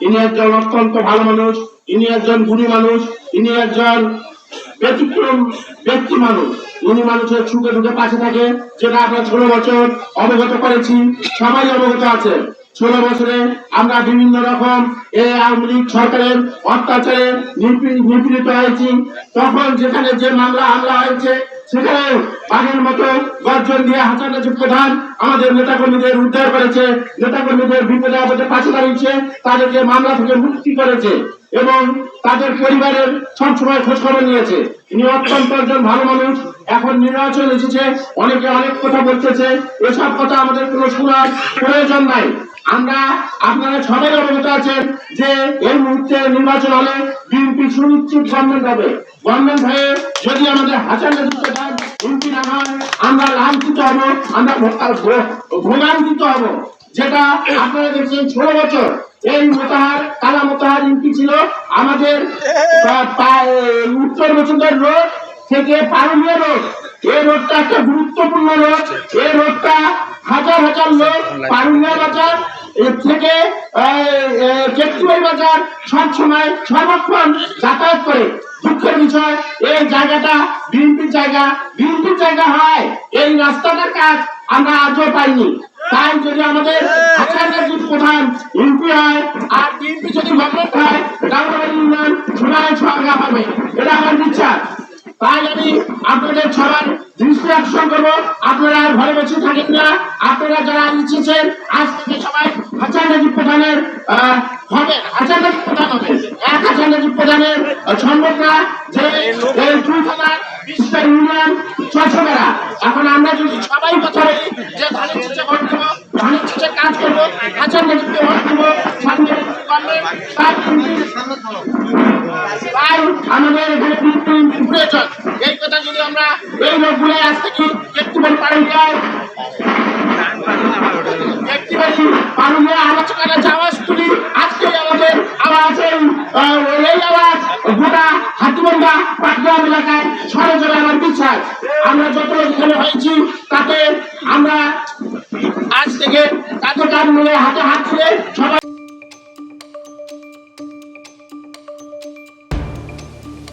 ইনি একজন অত্যন্ত ভালো মানুষ, ইনি একজন গুণী মানুষ, ইনি একজন ব্যতিক্রম ব্যক্তি মানুষ। উনি মানুষের সুখে দুঃখে পাশে থাকে। যেটা আমরা ষোলো বছর অবগত করেছি, সবাই অবগত আছে। ষোলো বছরে আমরা বিভিন্ন রকম এই আওয়ামী লীগ সরকারের অত্যাচারে নিপী- নিপীড়িত হয়েছি। তখন যেখানে যে মামলা, হামলা হয়েছে সেখানে আগের মতো গর্জন দিয়ে হাসান নাজিব প্রধান আমাদের নেতাকর্মীদের উদ্ধার করেছে। নেতাকর্মীদের বিপদে আপদে পাশে দাঁড়িয়েছে, তাদেরকে মামলা থেকে মুক্তি করেছে এবং তাদের পরিবারের সবসময় খোঁজ খবর নিয়েছে। ইনি অত্যন্ত একজন ভালো মানুষ, এখন নির্বাচন এসেছে, অনেকে অনেক কথা বলতেছে। এসব কথা আমাদের কোনো শোনার প্রয়োজন নাই। আমরা, আপনারা সবাই অবগত আছেন যে এই মুহূর্তে নির্বাচন হলে বিএনপি সুনিশ্চিত গভর্নমেন্ট হবে। গভর্নমেন্ট হয়ে যদি আমাদের হাসান এমপি না হয় আমরা লাঞ্ছিত হব, আমরা ভোগান্তিত হব। যেটা আপনারা দেখছেন ষোলো বছর। এই মোতাহার, কালা মোতাহার এমপি ছিল আমাদের উত্তর বসুন্ধর রোড থেকে পারুলিয়া রোড। এই রোডটা একটা গুরুত্বপূর্ণ রোড। এই রোডটা হাজার হাজার লোক পারুলিয়া বাজার থেকে কেটুয়াই বাজার সব সময় সর্বক্ষণ যাতায়াত করে। দুঃখের বিষয়, এই জায়গাটা বিএনপির জায়গা। বিএনপির জায়গা হয়, এই রাস্তাটার কাজ আমরা আজও পাইনি। তাই যদি আমাদের হাসান প্রধান এমপি হয়, আর বিএনপি যদি গভর্নমেন্ট হয় ডাউনবাড়ি ইউনিয়ন সোহাগা পাবে। এটা আমার বিশ্বাস। তাই আমি আপনাদের সবার দৃষ্টি আকর্ষণ করব। আপনারা ঘরে বসে থাকেন না। আপনারা যারা এসেছেন, আজ থেকে সবাই হাসান নাজিব প্রধানের হবে এক হাসান নাজিব প্রধানের সম্পর্কা যে ছশো বেড়া। এখন আমরা যদি সবাই কথা যে ধানের চিঠে ভোট কাজ করব হাসান নাজিবকে ভোট দেবো আমাদের এখানে প্রয়োজন। এই কথা যদি আমরা এই লোকগুলো আজ থেকে একটু পালন যায় এই আওয়াজ গোটা হাতিবন্ধা, পাটগ্রাম এলাকায় সরে যাবে আমার বিশ্বাস আমরা যত এখানে হয়েছি, তাতে আমরা আজ থেকে তাদের কাজ মিলে হাতে হাত ধরে সবাই